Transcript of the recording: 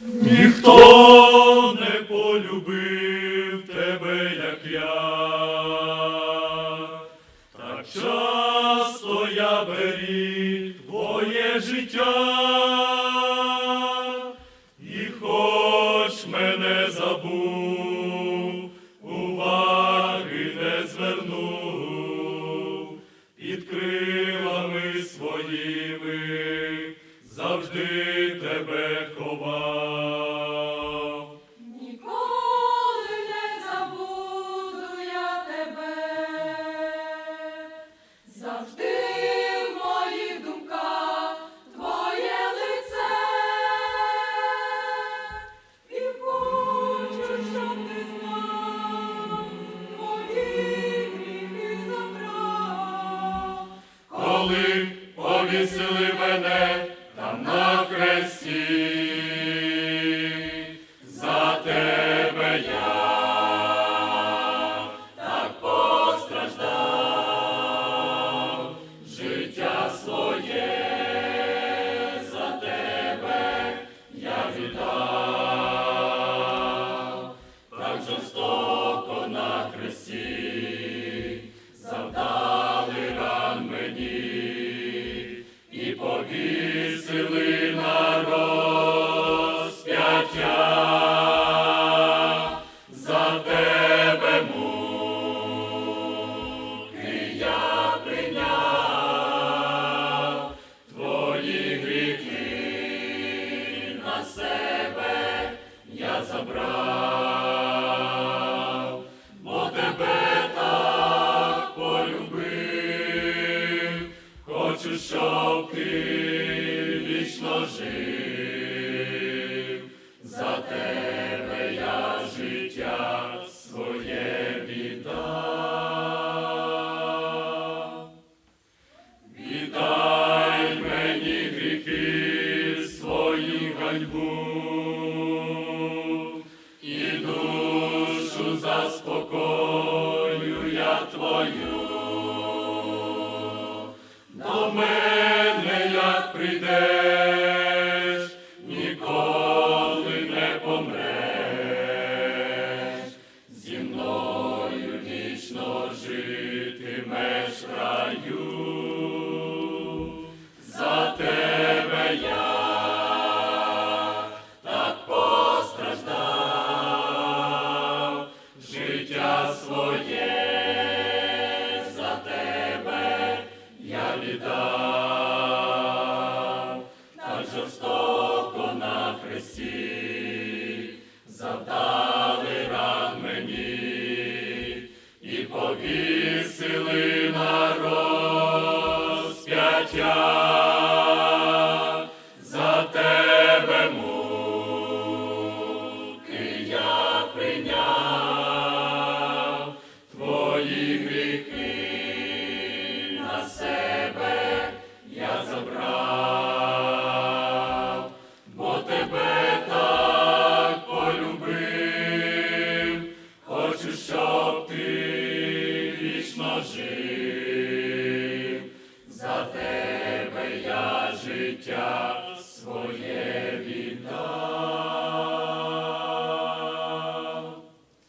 Ніхто не полюбив тебе, як я. Так часто я беріг твоє життя. І хоч мене забув, уваги не звернув, під крилами своїми завжди тебе ховав. Коли повісили мене там на хресті, за тебе я так постраждав, життя своє за тебе я віддав, так жорстоко хочу, щоб ти вічно жив, за тебе я життя мене як прийдеш, хресті завдали ран мені і повісили на хочу, щоб ти вічно жив, за тебе я життя своє віддав.